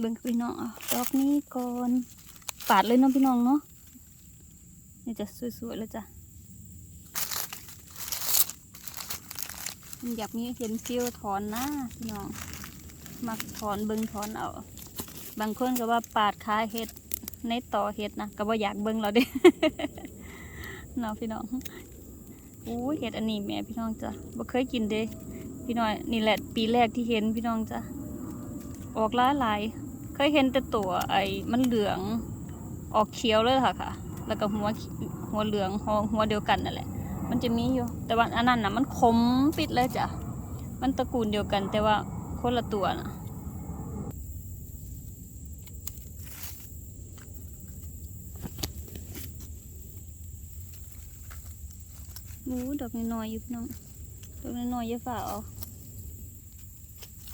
เบิ่งพี่น้องเอาดอกนี้ก่อนปาดเลยเนาะพี่น้องเนาะนี่จะสวยๆแล้วจ้ะอยากมีเห็นฟิวถอนนะพี่น้อง มักถอนเบิ่งถอนเอาบางคนก็ว่าปาดขาเห็ดในต่อเห็ดนะก็บ่อยากเบิ่งเราเด้เนาะพี่น้องอู้เห็ดอันนี้แม่พี่น้องจ้ะบ่เคยกินเด้พี่น้อยนี่แหละปีแรกที่เห็นพี่น้องจ้ะออกล้าหลาย เคยเห็นแต่ตัวไอ้มันเหลืองออกเขียวเลยค่ะค่ะ แล้วก็หัวหัวเหลืองหัวหัวเดียวกันนั่นแหละ มันจะมีอยู่ แต่ว่าอันนั้นนะมันขมปิดเลยจ้ะ มันตระกูลเดียวกัน แต่ว่าคนละตัวนะอู้ดอกน้อยๆอยู่พี่น้องดอกน้อยๆอย่าฝ่าเอา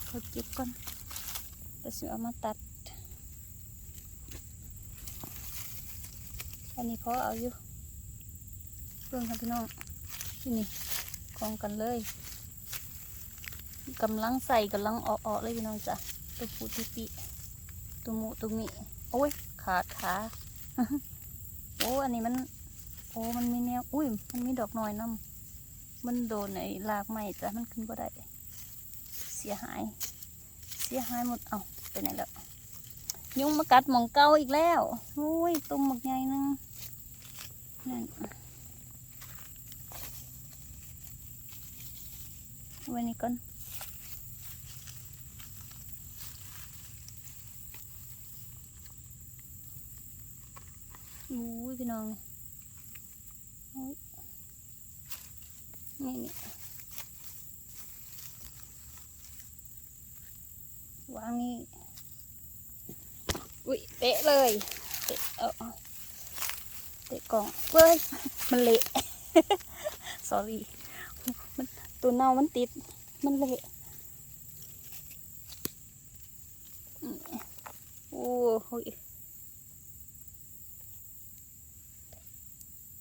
เขาเก็บก่อนแต่สิเอามาตัด อันนี้เขาเอาอยู่เรื่องค่ะพี่น้องที่นี่กองกันเลยกำลังใส่กำลังออกๆเลยพี่น้องจ้ะตุปูตุปิตุมุตุมิโอ้ยขาดขาโอ้อันนี้มัน โอ้มันมีแนวอุ้ยมันมีดอกน้อยน้ำมันโดนไอ้รากไม้จ้ะมันขึ้นบ่ได้เสียหาย เสียหายหมดเอาไปไหนแล้วยุงมากัดหมองเก่าอีกแล้วโอ้ยตุ่มหมกใหญ่นึง นั่นเอาไว้นี่ก่อนอู้ยพี่น้องโอ้ยนี่นี่วางนี่อุ้ยเตะเลยเตะเอาเอา เตะกล่องเว้ย มันเละ sorry มันตัวเน่ามันติด มันเละโอ้โหย